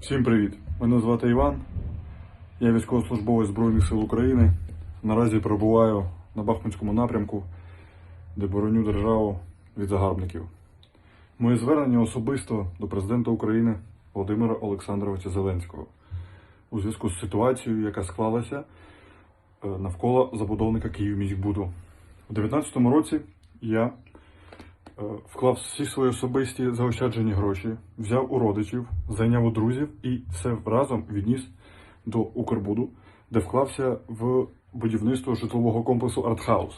Всім привіт! Мене звати Іван. Я військовослужбовець Збройних сил України. Наразі перебуваю на Бахмутському напрямку, де бороню державу від загарбників. Моє звернення особисто до президента України Володимира Олександровича Зеленського у зв'язку з ситуацією, яка склалася е, навколо забудовника Київміськбуду. У 2019 році я вклав всі свої особисті заощаджені гроші, взяв у родичів, зайняв у друзів і все разом відніс до Укрбуду, де вклався в будівництво житлового комплексу Артхаус,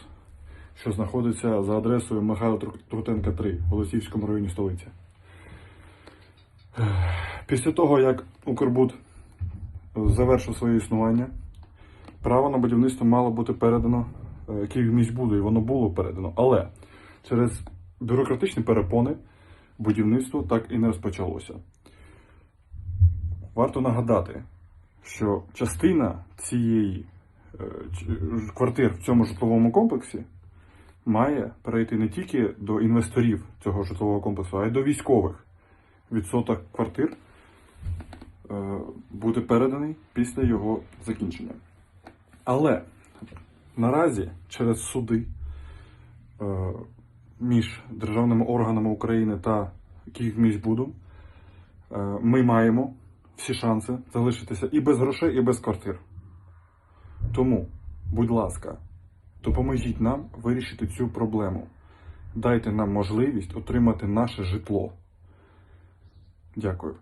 що знаходиться за адресою Михайла Трутенка 3 в Голосіївському районі столиці. Після того, як Укрбуд завершив своє існування, право на будівництво мало бути передано е, Київміськбуду, і воно було передано. Але через бюрократичні перепони будівництво так і не розпочалося. Варто нагадати, що частина цієї е, квартир в цьому житловому комплексі має перейти не тільки до інвесторів цього житлового комплексу, а й до військових. Відсоток квартир е, буде переданий після його закінчення. Але наразі через суди е, між державними органами України та Київміськбудом е, ми маємо всі шанси залишитися і без грошей, і без квартир. Тому, будь ласка, допоможіть нам вирішити цю проблему. Дайте нам можливість отримати наше житло. Дякую.